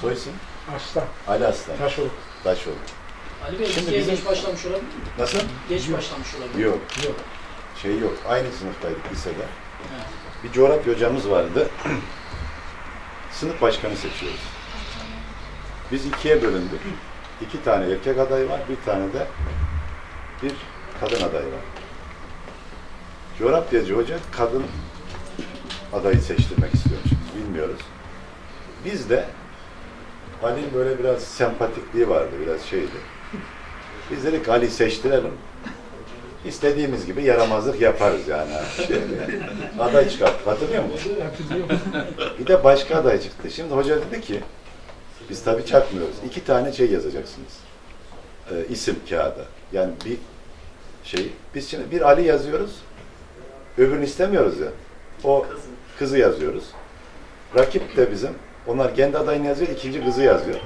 Soy isim? Aslan, Ali Aslan. Taşoğlu. Taşoğlu. Ali Bey Şimdi bizim- geç başlamış olabilir mi? Nasıl? Geç başlamış olabilir. Yok. Yok. Şey yok. Aynı sınıftaydık lisede. Evet. Bir coğrafya hocamız vardı. Sınıf başkanı seçiyoruz. Biz ikiye bölündük. İki tane erkek aday var, bir tane de bir kadın aday var. Coğrafyacı hoca kadın adayı seçtirmek istiyormuş. Bilmiyoruz. Biz de Ali'nin böyle biraz sempatikliği vardı, biraz şeydi. Biz dedik Ali seçtirelim. İstediğimiz gibi yaramazlık yaparız yani. Şey, yani. Aday çıkarttık. Hatırlıyor musun? Bir de başka aday çıktı. Şimdi hoca dedi ki biz tabii çakmıyoruz. İki tane şey yazacaksınız. Ee, isim kağıda. Yani bir şey. Biz şimdi bir Ali yazıyoruz. Öbürünü istemiyoruz ya. O kızı yazıyoruz. Rakip de bizim. Onlar kendi adayını yazıyor, ikinci kızı yazıyor.